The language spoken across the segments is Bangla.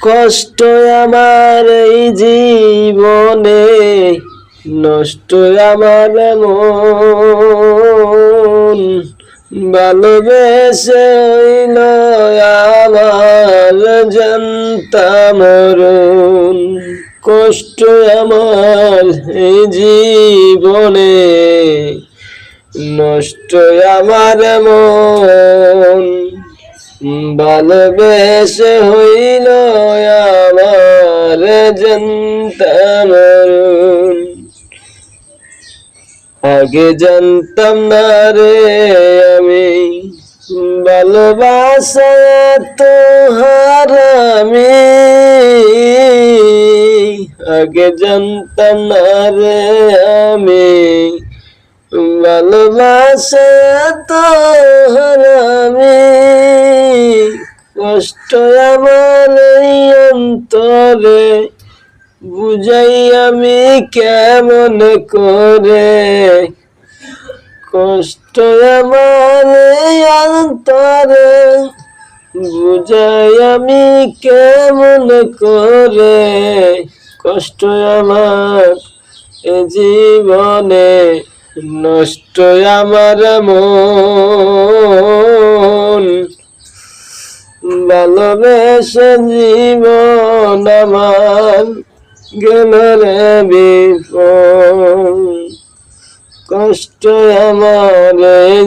কষ্ট আমার এই জীবনে নষ্ট আমার মন। ভালোবেসে হইল আমার জানতাম মরণ। কষ্ট আমার এই জীবনে নষ্ট আমার মন। ভালোবেসে হইল আমার জানতাম। আগে জানতাম না রে আমি ভালোবাসা তো হারামি আগে জানতাম না রে আমি ভালোবাসা তো হারামি কষ্ট আমার অন্তরে, বুঝাই আমি কেমন করে। কষ্ট আমার অন্তরে, বুঝাই আমি কেমন করে। কষ্ট আমার এ জীবনে নষ্ট আমার মন। ভালোবেসে জীবন আমার গেল রে কষ্ট আমার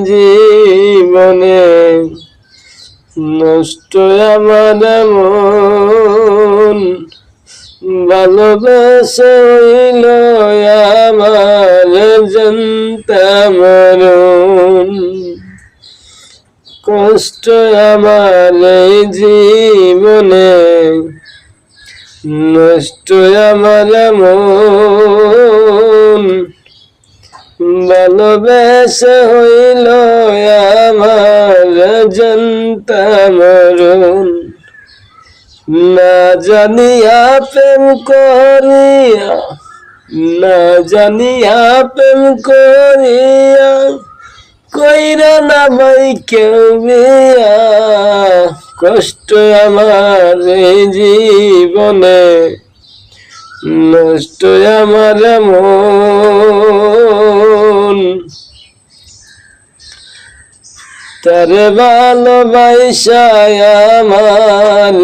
জীবনে নষ্ট আমার মন ভালোবেসে কষ্ট আমার জীবনে, নষ্ট আমার মন ভালোবেসে হইল আমার জনতা মরণ না জানিয়া প্রেম করিয়া, না জানিয়া প্রেম করিয়া কইরা না ভাই কেউ বিয়া কষ্ট আমার জীবনে, নষ্ট আমার মন তার ভালোবাসায় আমার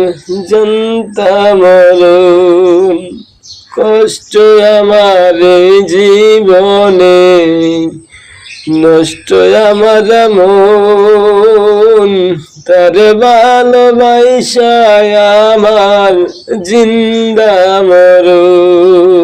জনতা মরণ, কষ্ট আমার জীবনে। নষ্ট আমার মন তার ভালোবাসায় আমার জিন্দা মরণ।